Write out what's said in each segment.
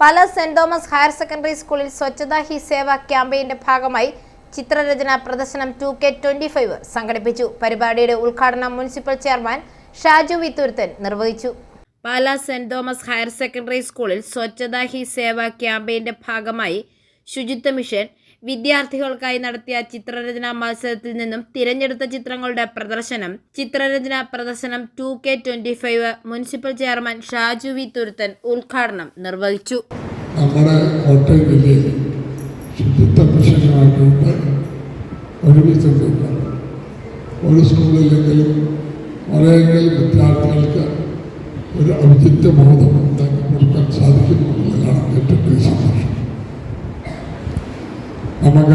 Pala saint Thomas higher secondary സ്കൂളിൽ സ്വച്ഛതാ ഹി സേവ ക്യാമ്പയിന്റെ ഭാഗമായി ചിത്രരചന പ്രദർശനം ടു കെ ട്വന്റി ഫൈവ് സംഘടിപ്പിച്ചു. പരിപാടിയുടെ ഉദ്ഘാടനം മുനിസിപ്പൽ ചെയർമാൻ ഷാജു വിത്തുരുത്തൻ നിർവഹിച്ചു. Pala saint Thomas higher secondary സ്കൂളിൽ സ്വച്ഛതാ ഹി സേവ ക്യാമ്പയിന്റെ ഭാഗമായി ശുചിത്വ മിഷൻ വിദ്യാർത്ഥികൾക്കായി നടത്തിയ ചിത്രരചനാ മത്സരത്തിൽ നിന്നും തിരഞ്ഞെടുത്ത ചിത്രങ്ങളുടെ പ്രദർശനം. ചിത്രരചന പ്രദർശനം two K twenty five municipal chairman Shaju V. Thuruthan ഉദ്ഘാടനം നിർവഹിച്ചു. ഒരു സ്കൂളിലെങ്കിലും വിദ്യാർത്ഥികൾക്ക് ഒരു ഔചിത്യ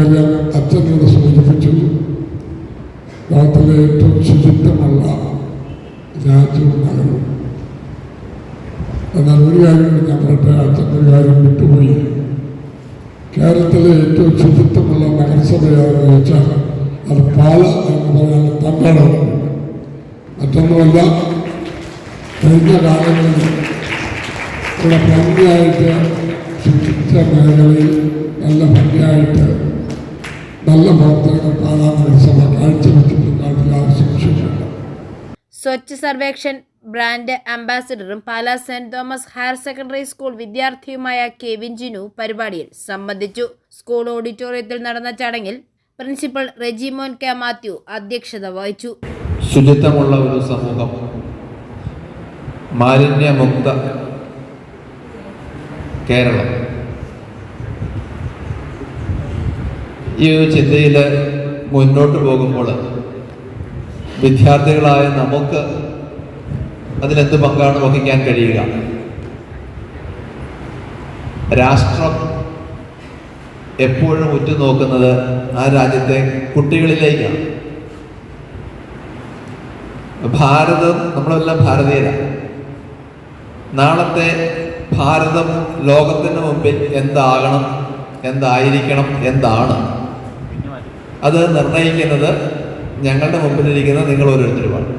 നമുക്കെല്ലാം അച്ഛനോട് സൂചിപ്പിച്ചു. ലോകത്തിലെ ഏറ്റവും ശുചിത്വമുള്ള രാജ്യവും നഗരവും എന്നാൽ ഒരു കാര്യം ഞാൻ പറയട്ടെ അച്ഛന്റെ കാര്യം വിട്ടുപോയി. കേരളത്തിലെ ഏറ്റവും ശുചിത്വമുള്ള നഗരസഭയാണെന്ന് ചോദിച്ചാൽ അത് പാല എന്ന് പറയാൻ തമ്പാടാണ് മറ്റൊന്നുമല്ല കഴിഞ്ഞ കാലങ്ങളിൽ ഇവിടെ ഭംഗിയായിട്ട് ശുചിത്വ മേഖലയിൽ നല്ല ഭംഗിയായിട്ട് നല്ല പ്രവർത്തനങ്ങൾ Swachh Survekshan brand അംബാസിഡറും Pala saint Thomas higher secondary school വിദ്യാർത്ഥിയുമായ Kevin Jinu പരിപാടിയിൽ സംബന്ധിച്ചു. സ്കൂൾ ഓഡിറ്റോറിയത്തിൽ നടന്ന ചടങ്ങിൽ പ്രിൻസിപ്പൽ റെജിമോൻ കെ മാത്യു അധ്യക്ഷത വഹിച്ചു. ശുചിത്വമുള്ള ഒരു സമൂഹം. മാലിന്യമുക്ത കേരളം. ഈ ഒരു ചിന്തയിൽ മുന്നോട്ട് പോകുമ്പോൾ വിദ്യാർത്ഥികളായ നമുക്ക് അതിലെന്ത് പങ്കാണ് വഹിക്കാൻ കഴിയുക? രാഷ്ട്രം എപ്പോഴും ഉറ്റുനോക്കുന്നത് ആ രാജ്യത്തെ കുട്ടികളിലേക്കാണ്. ഭാരതം നമ്മളെല്ലാം ഭാരതീയരാണ് നാളത്തെ ഭാരതം ലോകത്തിന് മുമ്പിൽ എന്താകണം എന്തായിരിക്കണം എന്താണ്? അത് നിർണയിക്കുന്നത് ഞങ്ങളുടെ മുമ്പിലിരിക്കുന്ന നിങ്ങൾ ഓരോരുത്തരുമാണ്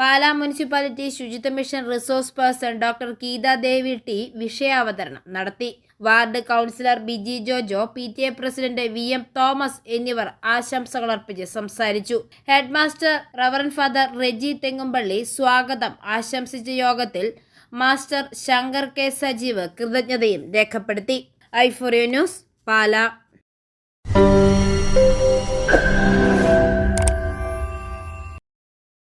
Pala municipality Suchitwa mission resource person doctor Geetha Devi T വിഷയാവതരണം നടത്തി. Ward councillor Biji Jojo P T A president V M Thomas എന്നിവർ ആശംസകൾ അർപ്പിച്ച് സംസാരിച്ചു. Headmaster reverend father Reji Thengumpally സ്വാഗതം. ആശംസിച്ച യോഗത്തിൽ മാസ്റ്റർ ശങ്കർ കെ സജീവ് കൃതജ്ഞതയും രേഖപ്പെടുത്തി. ഐഫോറിയോ ന്യൂസ് പാലാ.